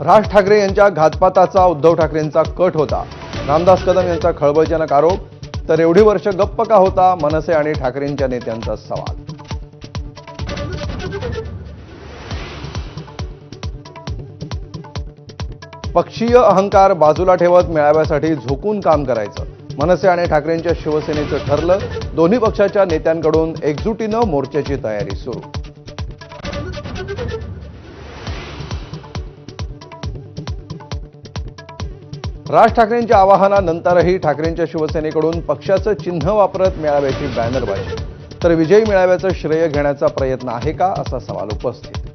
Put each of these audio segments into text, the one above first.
राज ठाकरे यांच्या घातपाताचा उद्धव ठाकरेंचा कट होता. रामदास कदम यांचा खळबळजनक आरोप. तर एवढी वर्ष गप्प का होता मनसे आणि ठाकरेंच्या नेत्यांचा सवाल. पक्षीय अहंकार बाजूला ठेवत मेळाव्यासाठी झोकून काम करायचं. मनसे आणि ठाकरेंच्या शिवसेनेचं ठरलं. दोन्ही पक्षाच्या नेत्यांकडून एकजुटीनं मोर्चाची तयारी सुरू. राज ठाकरेंच्या आवाहनानंतरही ठाकरेंच्या शिवसेनेकडून पक्षाचं चिन्ह वापरत मेळाव्याची बॅनरबाजी. तर विजयी मेळाव्याचं श्रेय घेण्याचा प्रयत्न आहे का असा सवाल उपस्थित?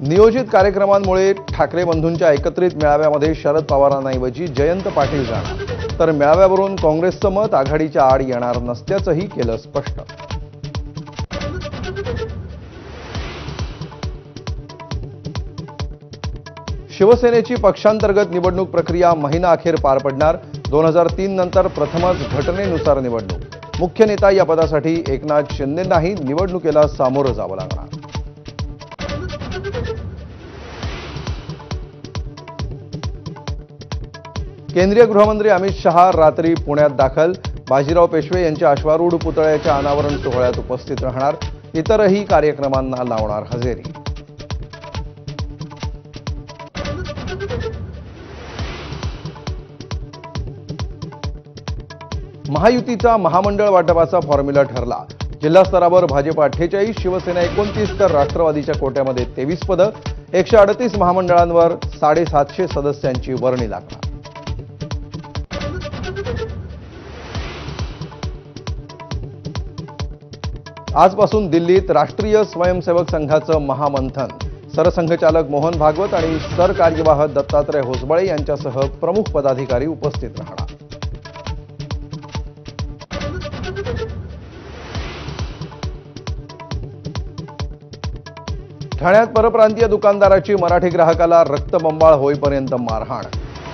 नियोजित कार्यक्रमांमुळे ठाकरे बंधूंच्या एकत्रित मेळाव्यामध्ये शरद पवारांऐवजी जयंत पाटील जाणार. तर मेळाव्यावरून काँग्रेसचं मत आघाडीच्या आड येणार नसल्याचंही केलं स्पष्ट. शिवसेनेची पक्षांतर्गत निवडणूक प्रक्रिया महिना अखेर पार पडणार. दोन हजार तीन नंतर प्रथमच घटनेनुसार निवडणूक. मुख्य नेता या पदासाठी एकनाथ शिंदेंनाही निवडणुकीला सामोरं जावं लागणार. केंद्रीय गृहमंत्री अमित शहा रात्री पुण्यात दाखल. बाजीराव पेशवे यांच्या अश्वारूढ पुतळ्याच्या अनावरण सोहळ्यात उपस्थित राहणार. इतरही कार्यक्रमांना लावणार हजेरी. महायुतीचा महामंडळ वाटपाचा फॉर्म्युला ठरला. जिल्हा स्तरावर भाजप अठ्ठेचाळीस शिवसेना एकोणतीस तर राष्ट्रवादीच्या कोट्यामध्ये तेवीस पदं. एकशे अडतीस महामंडळांवर साडेसातशे सदस्यांची वर्णी लागणार. आजपासून दिल्लीत राष्ट्रीय स्वयंसेवक संघाचं महामंथन. सरसंघचालक मोहन भागवत आणि सरकार्यवाह दत्तात्रय होसबळे यांच्यासह प्रमुख पदाधिकारी उपस्थित राहणार. ठाण्यात परप्रांतीय दुकानदाराची मराठी ग्राहकाला रक्तबंबाळ होईपर्यंत मारहाण.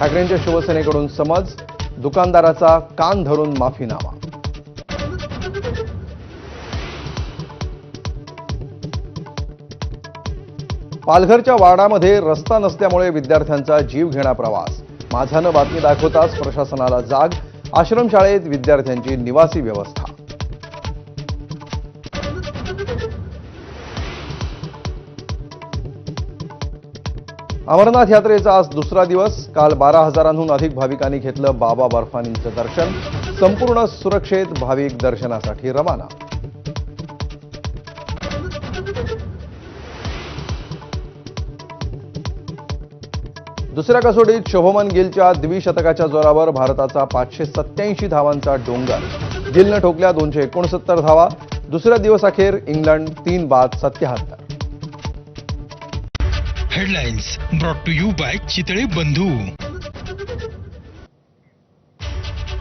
ठाकरेंच्या शिवसेनेकडून समज दुकानदाराचा कान धरून माफीनामा. पालघरच्या वाडामध्ये रस्ता नसल्यामुळे विद्यार्थ्यांचा जीव घेणा प्रवास. माझानं बातमी दाखवताच प्रशासनाला जाग आश्रमशाळेत विद्यार्थ्यांची निवासी व्यवस्था. अमरनाथ यात्रेचा आज दुसरा दिवस. काल बारा हजारांहून अधिक भाविकांनी घेतलं बाबा बर्फानींचं दर्शन. संपूर्ण सुरक्षेत भाविक दर्शनासाठी रवाना. दुसऱ्या कसोटीत शुभमन गिलच्या द्विशतकाच्या जोरावर भारताचा पाचशे सत्याऐंशी धावांचा डोंगर. गिलनं ठोकल्या दोनशे एकोणसत्तर धावा. दुसऱ्या दिवस अखेर इंग्लंड तीन बाद सत्याहत्तर. Headlines brought to you by Chitale Bandhu.